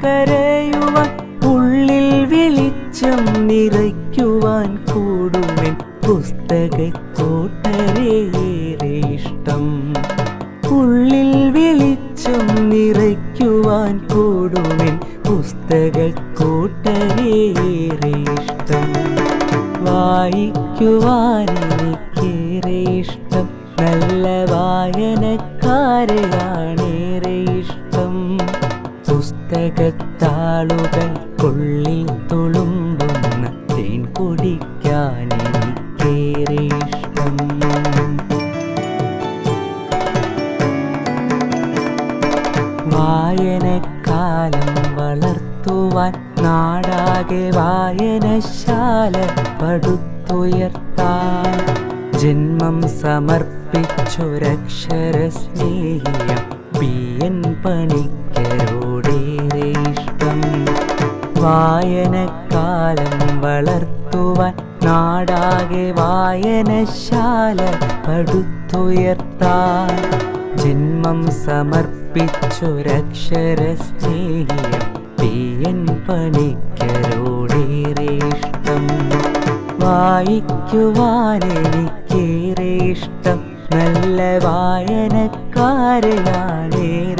വിതുമ്പിക്കരയുവാൻ ഉള്ളിൽ വെളിച്ചം നിറയ്ക്കുവാൻ കൂടുമെൻ പുസ്തകക്കോട്ടരേറെ ഇഷ്ടം. ഉള്ളിൽ വെളിച്ചം നിറയ്ക്കുവാൻ കൂടുമെൻ പുസ്തകക്കൂട്ടരേറെ ഇഷ്ടം. വായിക്കുവാൻ എനിക്കേറെ ഇഷ്ടം. നല്ല വായനക്കാരെയാണേറെ പുസ്തകത്താളുകൾക്കുള്ളിൽ തുളുമ്പുന്ന തേൻ കുടിക്കാൻ എനിക്കേറെ ഇഷ്ടം വായനക്കാലം വളർത്തുവാൻ നാടാകെ വായനശാല പടുത്തുയർത്താൻ ജന്മം സമർപ്പിച്ചൊരക്ഷര സ്നേഹിയ പി എൻ പണിക്കരോടേറെ ഇഷ്ടം വായനക്കാലം വളർത്തുവാൻ നാടാകെ വായനശാല പടുത്തുയർത്താൻ ജന്മം സമർപ്പിച്ചൊരക്ഷര സ്നേഹിയം പി എൻ പണിക്കരോടേറെ ഇഷ്ടം. വായിക്കുവാൻ എനിക്കേറെ ഇഷ്ടം. നല്ല വായനക്കാരെയാണേറെ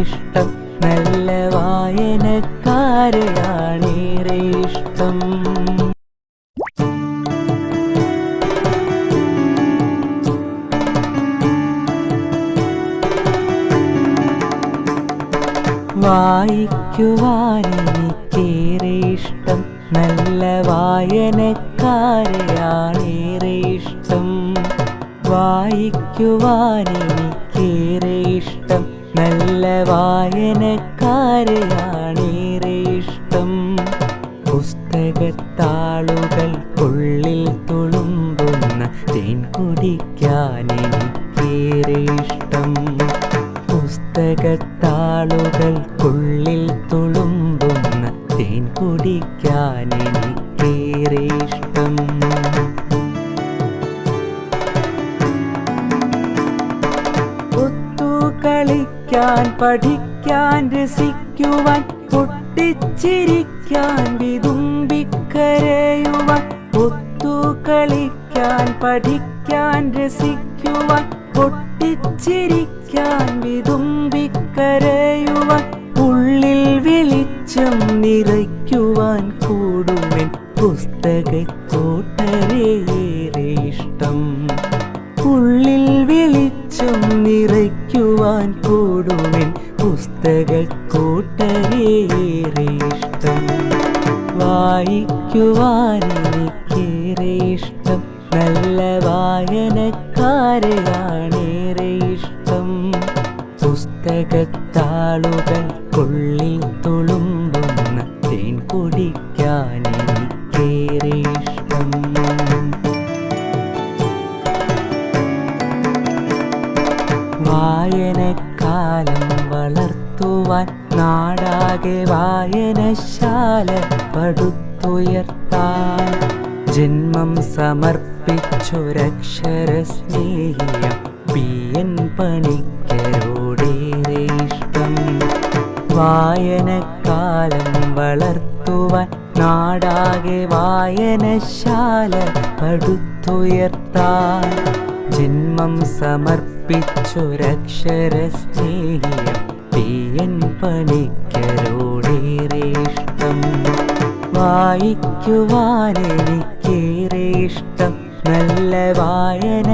ഇഷ്ടം. നല്ല വായനക്കാരെയാണേറെ ഇഷ്ടം വായിക്കുവാൻ എനിക്കേറെ ഇഷ്ടം നല്ല വായനക്കാരെയാണേറെ ഇഷ്ടം വായിക്കുവാൻ എനിക്കേറെ നല്ല വായനക്കാരെയാണേറെ ഇഷ്ടം പുസ്തകത്താളുകൾക്കുള്ളിൽ തുളുമ്പുന്ന തേൻ കുടിക്കാൻ എനിക്കേറെ ഇഷ്ടം. പുസ്തകത്താളുകൾക്കുള്ളിൽ തുളുമ്പുന്ന തേൻ കുടിക്കാൻ എനിക്കേറെ ഇഷ്ടം. പഠിക്കാൻ രസിക്കുവാൻ പൊട്ടിച്ചിരിക്കാൻ വിതുമ്പിക്കരയുവാൻ ഒത്തു കളിക്കാൻ പഠിക്കാൻ രസിക്കുവാൻ പൊട്ടിച്ചിരിക്കാൻ വിതുമ്പിക്കരയുവാൻ ഉള്ളിൽ വെളിച്ചം നിറയ്ക്കുവാൻ കൂടുമെൻ പുസ്തകത്തോട്ടരേറെ ഇഷ്ടം. ഉള്ളിൽ വെളിച്ചം നിറയ്ക്കുവാൻ കൂടുവൻ പുസ്തകക്കൂട്ടരേറെ ഇഷ്ടം വായിക്കുവാൻ എനിക്കേറെ ഇഷ്ടം നല്ല വായനക്കാരെയാണേറെ ഇഷ്ടം പുസ്തകത്താളുകൾക്കുള്ളിൽ തുളുമ്പുന്ന തേൻ കുടിക്കാൻ എനിക്കേറെ ഇഷ്ടം വായനക്കാലം വളർത്തുവാൻ നാടാകെ പടുത്തുയർത്താൻ ജന്മം സമർപ്പിച്ചൊരക്ഷര സ്നേഹിയം പി എൻ പണിക്കരോടേറെ ഇഷ്ടം. വായനക്കാലം വളർത്തുവാൻ നാടാകെ വായനശാല പടുത്തുയർത്താൻ ജന്മം സമർപ്പിച്ചൊരക്ഷര സ്നേഹിയ പി എൻ പണിക്കരോടേറെ ഇഷ്ടം നല്ല വായനക്കാരെയാണ്